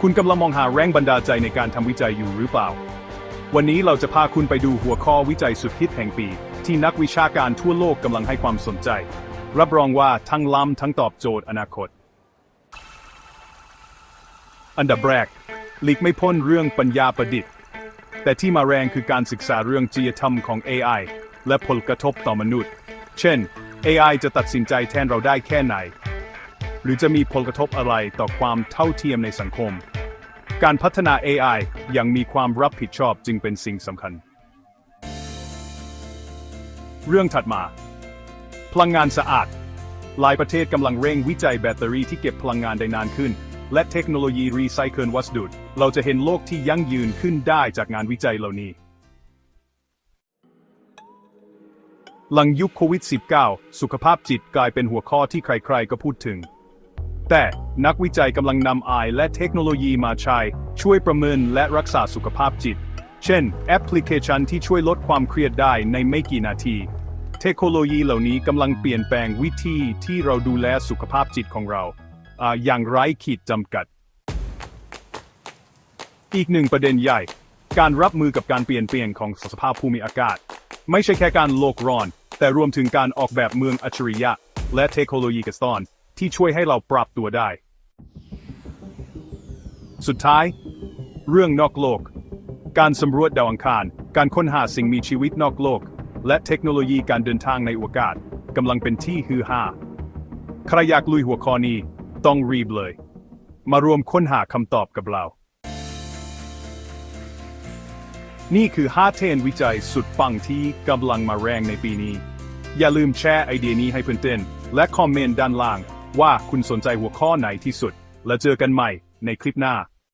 คุณกำลังมองหาแรงบันดาลใจในการทำวิจัยอยู่หรือเปล่า วันนี้เราจะพาคุณไปดูหัวข้อวิจัยสุดฮิตแห่งปี ที่นักวิชาการทั่วโลกกำลังให้ความสนใจ รับรองว่าทั้งล้ำทั้งตอบโจทย์อนาคต อันดับแรกหลีกไม่พ้นเรื่องปัญญาประดิษฐ์ แต่ที่มาแรงคือการศึกษาเรื่องจริยธรรมของ AI และผลกระทบต่อมนุษย์ เช่น AI จะตัดสินใจแทนเราได้แค่ไหน หรือจะมีผลกระทบอะไรต่อความเท่าเทียมในสังคม การพัฒนา AI ยังมีความรับผิดชอบจึงเป็นสิ่งสำคัญ เรื่องถัดมา พลังงานสะอาด หลายประเทศกำลังเร่งวิจัยแบตเตอรี่ที่เก็บพลังงานได้นานขึ้น และเทคโนโลยีรีไซเคิลวัสดุเราจะเห็นโลกที่ยั่งยืนขึ้นได้จากงานวิจัยเหล่านี้หลังยุคโควิด -19 สุขภาพจิตกลายเป็นหัวข้อที่ใครๆก็พูดถึง แต่นักวิจัยกำลังนำ AI และเทคโนโลยีมาใช้ ช่วยประเมินและรักษาสุขภาพจิต เช่น แอปพลิเคชันที่ช่วยลดความเครียดได้ในไม่กี่นาที เทคโนโลยีเหล่านี้กำลังเปลี่ยนแปลงวิธีที่เราดูแลสุขภาพจิตของเราออย่างไร้ขีดจำกัด อีกหนึ่งประเด็นใหญ่ การรับมือกับการเปลี่ยนแปลงของสภาพภูมิอากาศ ไม่ใช่แค่การโลกร้อน แต่รวมถึงการออกแบบเมืองอัจฉริยะ และเทคโนโลยีกระสอน ที่ช่วยให้เราปรับตัวได้ สุดท้าย เรื่องนอกโลก การสำรวจดาวอังคาร การค้นหาสิ่งมีชีวิตนอกโลก และเทคโนโลยีการเดินทางในอวกาศกำลังเป็นที่ฮือฮาใครอยากลุยหัวข้อนี้ ต้องรีบเลย มารวมค้นหาคำตอบกับเรา นี่คือ 5 เทรนวิจัยสุดปังที่กำลังมาแรงในปีนี้ อย่าลืมแชร์ไอเดียนี้ให้เพื่อนๆและคอมเมนต์ด้านล่าง ว่าคุณสนใจหัวข้อไหนที่สุด แล้วเจอกันใหม่ในคลิปหน้า